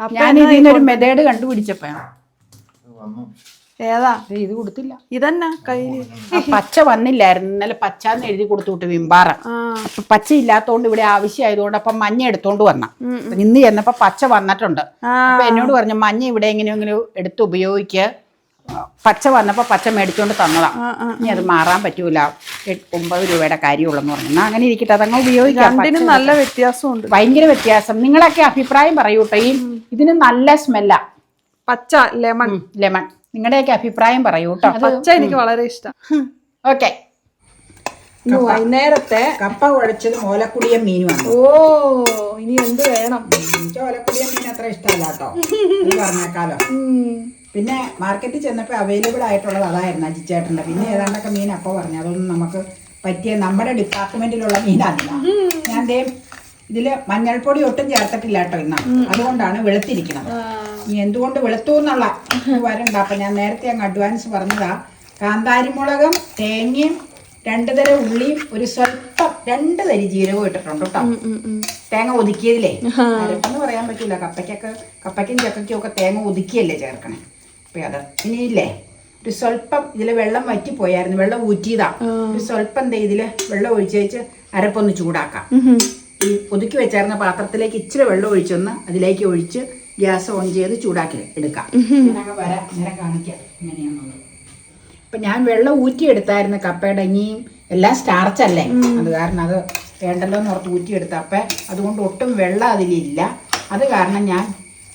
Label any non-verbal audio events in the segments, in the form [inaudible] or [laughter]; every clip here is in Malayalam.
അപ്പൊ ഞാൻ ഇതിനൊരു മെതേഡ് കണ്ടുപിടിച്ചപ്പോ വന്നു. ഏതാ? ഇത് കൊടുത്തില്ല. ഇതന്നെ? കയ്യിൽ പച്ച വന്നില്ലായിരുന്നു. ഇന്നലെ പച്ച എന്ന് എഴുതി കൊടുത്തു വിട്ട് വിമ്പാറ അപ്പൊ പച്ച ഇല്ലാത്തോണ്ട് ഇവിടെ ആവശ്യമായതുകൊണ്ട് അപ്പൊ മഞ്ഞ എടുത്തോണ്ട് വന്ന. ഇന്ന് ചെന്നപ്പോ പച്ച വന്നിട്ടുണ്ട്. അപ്പൊ എന്നോട് പറഞ്ഞു മഞ്ഞ ഇവിടെ എങ്ങനെയെങ്കിലും എടുത്ത് ഉപയോഗിക്ക്. പച്ച വന്നപ്പോൾ പച്ച മേടിച്ചുകൊണ്ട് തന്നതാ. ഇനി അത് മാറാൻ പറ്റൂല. എട്ട് ഒമ്പത് രൂപയുടെ കാര്യമുള്ളെന്ന് പറഞ്ഞു. എന്നാൽ അങ്ങനെ ഇരിക്കട്ടെ. അതങ്ങ് ഉപയോഗിക്കാം. നല്ല വ്യത്യാസമുണ്ട്. ഭയങ്കര വ്യത്യാസം. നിങ്ങളൊക്കെ അഭിപ്രായം പറയൂട്ടെ ഈ ഇതിന് നല്ല സ്മെല്ല. പച്ച ലെമൺ. ലെമൺ. നിങ്ങളുടെയൊക്കെ അഭിപ്രായം പറയൂട്ടോ പച്ച എനിക്ക് വളരെ ഇഷ്ടം. ഓക്കെ. വൈകുന്നേരത്തെ കപ്പ കുഴച്ചത് ഓലക്കുടിയ മീനുമാണ് ഓ ഇനി എന്ത് വേണം? എനിക്ക് ഓലക്കുടിയ മീൻ അത്ര ഇഷ്ടമല്ല കേട്ടോ [laughs] പറഞ്ഞേക്കാലോ. പിന്നെ മാർക്കറ്റിൽ ചെന്നപ്പോൾ അവൈലബിൾ ആയിട്ടുള്ളത് അതായിരുന്നു അജിച്ചേട്ടന്റെ പിന്നെ ഏതാണ്ടൊക്കെ മീൻ അപ്പോൾ പറഞ്ഞു അതൊന്നും നമുക്ക് പറ്റിയ നമ്മുടെ ഡിപ്പാർട്ട്മെന്റിലുള്ള മീനല്ല ഞാൻ ദേ ഇതിൽ മഞ്ഞൾപ്പൊടി ഒട്ടും ചേർത്തിട്ടില്ല കേട്ടോ ഇന്ന്. അതുകൊണ്ടാണ് വെളുത്തിരിക്കുന്നത്. ഇനി എന്തുകൊണ്ട് വെളുത്തു എന്നുള്ള വരണ്ട അപ്പൊ ഞാൻ നേരത്തെ അങ്ങ് അഡ്വാൻസ് പറഞ്ഞതാ. കാന്താരിമുളകും തേങ്ങയും രണ്ടു തര ഉള്ളിയും ഒരു സ്വല്പം രണ്ട് തരി ജീരകവും ഇട്ടിട്ടുണ്ട് കേട്ടോ. തേങ്ങ ഒതുക്കിയതിലേ. അരപ്പെന്ന് പറയാൻ പറ്റില്ല കപ്പയ്ക്കൊക്കെ കപ്പയ്ക്കും ചക്കയ്ക്കും ഒക്കെ തേങ്ങ ഒതുക്കിയല്ലേ ചേർക്കണേ. അത് ഇനിയില്ലേ ഒരു സ്വല്പം ഇതിൽ വെള്ളം വറ്റിപ്പോയായിരുന്നു വെള്ളം ഊറ്റിയതാ. ഒരു സ്വല്പം എന്താ ഇതിൽ വെള്ളം ഒഴിച്ചേച്ച് അരപ്പൊന്ന് ചൂടാക്കാം. ഈ ഒതുക്കി വെച്ചായിരുന്ന പാത്രത്തിലേക്ക് ഇച്ചിരി വെള്ളം ഒഴിച്ചൊന്ന് അതിലേക്ക് ഒഴിച്ച് ഗ്യാസ് ഓൺ ചെയ്ത് ചൂടാക്കി എടുക്കാം. ഞാനങ്ങ് വരാം. കാണിക്കാം. എങ്ങനെയാണെന്നുള്ളത് അപ്പൊ ഞാൻ വെള്ളം ഊറ്റിയെടുത്തായിരുന്നു കപ്പയുടെ ഇനിയും എല്ലാം സ്റ്റാർച്ച് അല്ലേ? അത് കാരണം അത് വേണ്ടല്ലോ എന്ന് ഓർത്ത് ഊറ്റിയെടുത്ത അപ്പം അതുകൊണ്ട് ഒട്ടും വെള്ളം അതിലില്ല. അത് കാരണം ഞാൻ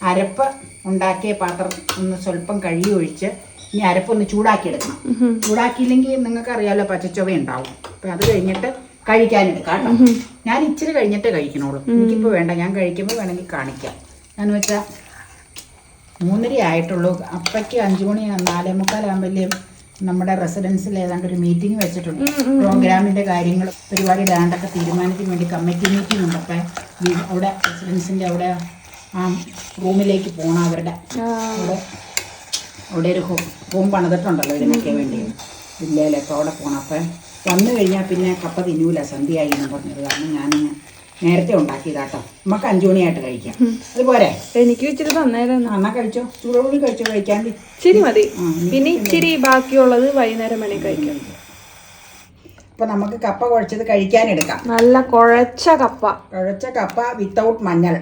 അരപ്പ് ഉണ്ടാക്കിയ പാത്രം ഒന്ന് സ്വല്പം കഴുകി ഒഴിച്ച് ഇനി അരപ്പൊന്ന് ചൂടാക്കിയെടുക്കണം. ചൂടാക്കിയില്ലെങ്കിൽ നിങ്ങൾക്ക് അറിയാലോ പച്ചച്ചൊവ ഉണ്ടാവും. അപ്പം അത് കഴിഞ്ഞിട്ട് കഴിക്കാനെടുക്കാം കേട്ടോ. ഞാൻ ഇച്ചിരി കഴിഞ്ഞിട്ടേ കഴിക്കണോളൂ എനിക്കിപ്പോൾ വേണ്ട. ഞാൻ കഴിക്കുമ്പോൾ വേണമെങ്കിൽ കാണിക്കാം. ഞാൻ വെച്ചാ മൂന്നര ആയിട്ടുള്ളൂ. അപ്പയ്ക്ക് അഞ്ചു മണി നാലേ മുക്കാലാകുമ്പോഴേ നമ്മുടെ റെസിഡൻസിൽ ഏതാണ്ട് ഒരു മീറ്റിംഗ് വെച്ചിട്ടുണ്ട്. പ്രോഗ്രാമിന്റെ കാര്യങ്ങൾ പരിപാടി ഇടാണ്ടൊക്കെ തീരുമാനത്തിന് വേണ്ടി കമ്മിറ്റി മീറ്റിംഗ് ഉണ്ട്. അപ്പം അവിടെ റെസിഡൻസിന്റെ അവിടെ ആ റൂമിലേക്ക് പോകണം അവരുടെ. അവിടെ അവിടെ ഒരു ഹോ- റൂം പണിതിട്ടുണ്ടല്ലോ ഇതിനൊക്കെ വേണ്ടി. ജില്ലയിലൊക്കെ അവിടെ പോകണം അപ്പം വന്നു കഴിഞ്ഞാൽ പിന്നെ കപ്പ തിന്നൂല. സന്ധ്യയായി എന്ന് പറഞ്ഞത്. കാരണം ഞാൻ നേരത്തെ ഉണ്ടാക്കിയതാട്ടോ. നമുക്ക് അഞ്ചു മണിയായിട്ട് കഴിക്കാം. അതുപോലെ എനിക്ക് ഇച്ചിരി തന്നേരം ആ, എന്നാ കഴിച്ചോ? ചൂടോടുകൂടി കഴിച്ചോ? കഴിക്കാണ്ട്. ഇച്ചിരി മതി. പിന്നെ ഇച്ചിരി ബാക്കിയുള്ളത് വൈകുന്നേരം വേണേ കഴിക്കാം. അപ്പൊ നമുക്ക് കപ്പ കുഴച്ചത് കഴിക്കാൻ എടുക്കാം നല്ല കുഴച്ച കപ്പ. കുഴച്ച കപ്പ വിത്തൗട്ട് മഞ്ഞൾ.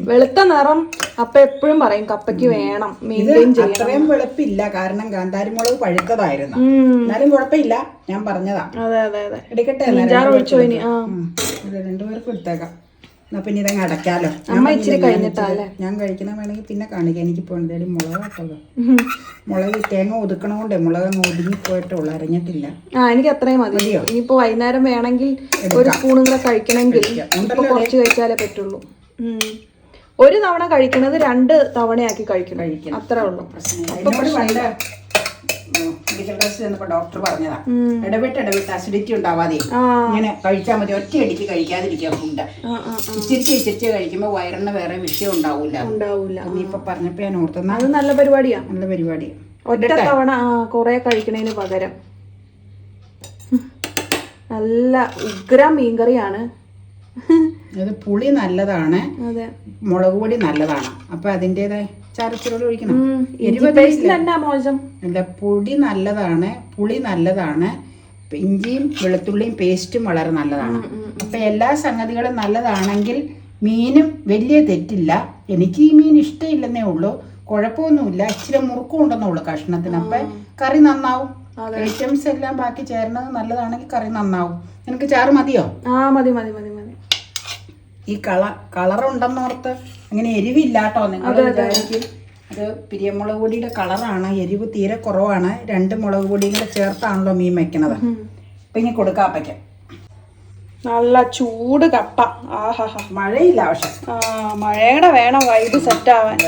വെളുത്ത നിറം അപ്പ എപ്പോഴും പറയും കപ്പയ്ക്ക് വേണം. ഇത് അത്രയും വെളുപ്പില്ല. കാരണം കാന്താരിമുളക് പഴുത്തതായിരുന്നു. എന്നാലും കുഴപ്പമില്ല. ഞാൻ പറഞ്ഞതാ. അതെ അതെ അതെ. എടുക്കട്ടെ രണ്ടുപേർക്കും എടുത്തേക്കാം. എന്നാ പിന്നെ ഇതങ്ങ് അടയ്ക്കാലോ. അമ്മ ഇച്ചിരി പറഞ്ഞില്ലേ, ഞാൻ കഴിക്കുന്ന വേണമെങ്കിൽ പിന്നെ കാണിക്കാം. എനിക്കിപ്പോൾ എന്തായാലും മുളക് കേട്ടത് മുളക് തേങ്ങ ഒതുക്കണോണ്ടേ മുളക് അങ്ങ് ഒതുങ്ങി പോയിട്ടുള്ളൂ അരഞ്ഞിട്ടില്ല. ആ എനിക്ക് അത്രയും മതി. ഇനിയിപ്പോ വൈകുന്നേരം വേണമെങ്കിൽ ഒരു സ്പൂണും കൂടെ കഴിക്കണമെങ്കിൽ ഇപ്പൊ കുറച്ച് കഴിച്ചാലേ പറ്റുള്ളൂ. ഒരു തവണ കഴിക്കണത് രണ്ട് തവണയാക്കി കഴിക്കണം. അത്രേ ഉള്ളൂ. മെഡിക്കൽ ടെസ്റ്റ് ചെന്നപ്പോ ഡോക്ടർ പറഞ്ഞതാ. ഇടവിട്ട് ഇടവിട്ട് അസിഡിറ്റി ഉണ്ടാവാതെ ഇങ്ങനെ കഴിച്ചാൽ മതി. ഒറ്റയടിക്ക് കഴിക്കാതിരിക്കുക ഫുഡ് ഇച്ചിരിച്ച് ഇച്ചിരിച്ച് കഴിക്കുമ്പോൾ വയറിന് വേറെ വിഷയം ഉണ്ടാവില്ല ഉണ്ടാവൂല. നീ ഇപ്പൊ പറഞ്ഞപ്പോ ഞാൻ ഓർത്തുന്ന അത് നല്ല പരിപാടിയാ. നല്ല പരിപാടി. ഒറ്റ തവണ കൊറേ പകരം. നല്ല ഉഗ്ര മീൻകറിയാണ്. അത് പുളി നല്ലതാണ്. മുളക് പൊടി നല്ലതാണ്. അപ്പൊ അതിന്റെതായ ചാരച്ചിലോട് ഒഴിക്കണം. എന്നാ മോശം. എന്താ പൊടി നല്ലതാണ് പുളി നല്ലതാണ് ഇഞ്ചിയും വെളുത്തുള്ളിയും പേസ്റ്റും വളരെ നല്ലതാണ്. അപ്പൊ എല്ലാ സംഗതികളും നല്ലതാണെങ്കിൽ മീനും വലിയ തെറ്റില്ല. എനിക്ക് ഈ മീൻ ഇഷ്ടമില്ലെന്നേ ഉള്ളൂ. കുഴപ്പമൊന്നുമില്ല. ഇച്ചിരി മുറുക്കം ഉണ്ടെന്നുള്ളൂ കഷ്ണത്തിന്. അപ്പൊ കറി നന്നാവും. ഐറ്റംസ് എല്ലാം ബാക്കി ചേരണത് നല്ലതാണെങ്കിൽ കറി നന്നാവും. നിനക്ക് ചാറ് മതിയോ? ആ മതി മതി മതി മതി. ഈ കള കളറുണ്ടെന്നോർത്ത് അങ്ങനെ എരിവില്ലാട്ടോ നിങ്ങൾ വിചാരിക്കും. അത് പിരിയമുളക് പൊടിയുടെ കളറാണ് എരിവ് തീരെ കുറവാണ്. രണ്ട് മുളക് പൊടിയും കൂടെ ചേർത്താണല്ലോ മീൻ വയ്ക്കണത് അപ്പൊ ഇനി കൊടുക്കാം അപ്പയ്ക്ക്. നല്ല ചൂട് കപ്പ. ആഹാ മഴയില്ല പക്ഷെ. ആ മഴയുടെ വേണം വൈകിട്ട് സെറ്റ് ആവാൻ.